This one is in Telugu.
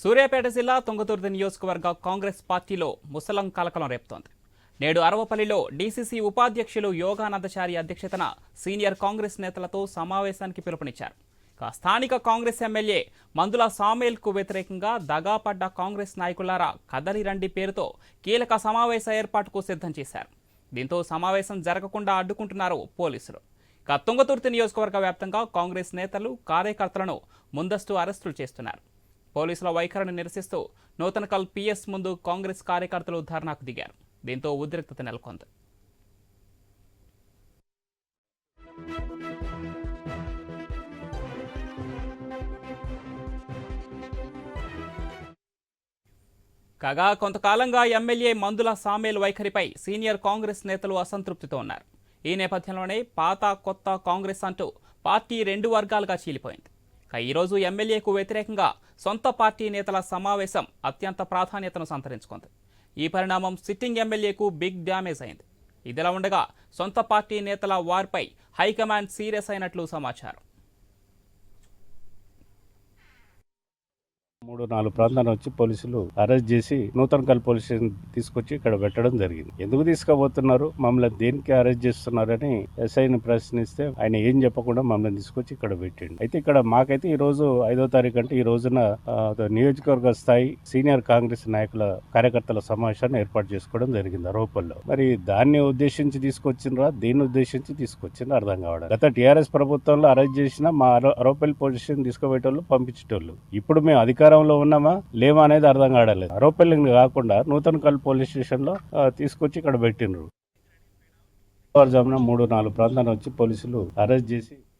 సూర్యాపేట జిల్లా తుంగతుర్తి నియోజకవర్గ కాంగ్రెస్ పార్టీలో ముసలం కలకలం రేపుతోంది. నేడు అరవపల్లిలో డీసీసీ ఉపాధ్యక్షులు యోగానందచారి అధ్యక్షతన సీనియర్ కాంగ్రెస్ నేతలతో సమావేశానికి పిలుపునిచ్చారు. స్థానిక కాంగ్రెస్ ఎమ్మెల్యే మందుల సామేల్కు వ్యతిరేకంగా దగాపడ్డ కాంగ్రెస్ నాయకులారా కదలి రండి పేరుతో కీలక సమావేశ ఏర్పాటుకు సిద్ధం చేశారు. దీంతో సమావేశం జరగకుండా అడ్డుకుంటున్నారు పోలీసులు. ఇక తుంగతుర్తి నియోజకవర్గ వ్యాప్తంగా కాంగ్రెస్ నేతలు కార్యకర్తలను ముందస్తు అరెస్టులు చేస్తున్నారు. పోలీసుల వైఖరిని నిరసిస్తూ నూతనకల్ పిఎస్ ముందు కాంగ్రెస్ కార్యకర్తలు ధర్నాకు దిగారు. దీంతో ఉద్రిక్తత నెలకొంది. కాగా కొంతకాలంగా ఎమ్మెల్యే మందుల సామేల్ వైఖరిపై సీనియర్ కాంగ్రెస్ నేతలు అసంతృప్తితో ఉన్నారు. ఈ నేపథ్యంలోనే పాత కొత్త కాంగ్రెస్ అంటూ పార్టీ రెండు వర్గాలుగా చీలిపోయింది. ఈరోజు ఎమ్మెల్యేకు వ్యతిరేకంగా సొంత పార్టీ నేతల సమావేశం అత్యంత ప్రాధాన్యతను సంతరించుకుంది. ఈ పరిణామం సిట్టింగ్ ఎమ్మెల్యేకు బిగ్ డ్యామేజ్ అయింది. ఇదిలా ఉండగా సొంత పార్టీ నేతల వార్పై హైకమాండ్ సీరియస్ అయినట్లు సమాచారం. మూడు నాలుగు ప్రాంతాల వచ్చి పోలీసులు అరెస్ట్ చేసి నూతనకల్ పోలీస్ స్టేషన్ తీసుకొచ్చి ఇక్కడ పెట్టడం జరిగింది. ఎందుకు తీసుకుపోతున్నారు? మమ్మల్ని దేనికి అరెస్ట్ చేస్తున్నారని ఎస్ఐని ప్రశ్నిస్తే ఆయన ఏం చెప్పకుండా మమ్మల్ని తీసుకొచ్చి ఇక్కడ పెట్టిండు. అయితే ఇక్కడ మాకైతే ఈ రోజు ఐదో తారీఖు అంటే ఈ రోజున నియోజకవర్గ స్థాయి సీనియర్ కాంగ్రెస్ నాయకుల కార్యకర్తల సమావేశాన్ని ఏర్పాటు చేసుకోవడం జరిగింది అరోపల్లో మరి దాన్ని ఉద్దేశించి తీసుకొచ్చినరా దీన్ని ఉద్దేశించి తీసుకొచ్చిండ్రో అర్థం కావడం. గత టీఆర్ఎస్ ప్రభుత్వంలో అరెస్ట్ చేసిన మా అరోపల్లి పోలీస్ స్టేషన్ తీసుకుపోయేటోళ్ళు పంపించేటోళ్ళు. ఇప్పుడు మేము అధికారంలో ఉన్నామా? లేమా అనేది అర్థం కావడలేదు అరోపల్లి కాకుండా నూతనకల్ పోలీస్ స్టేషన్లో తీసుకొచ్చి ఇక్కడ పెట్టిండ్రు. తెల్లవారుజామున మూడు నాలుగు ప్రాంతాలు వచ్చి పోలీసులు అరెస్ట్ చేసి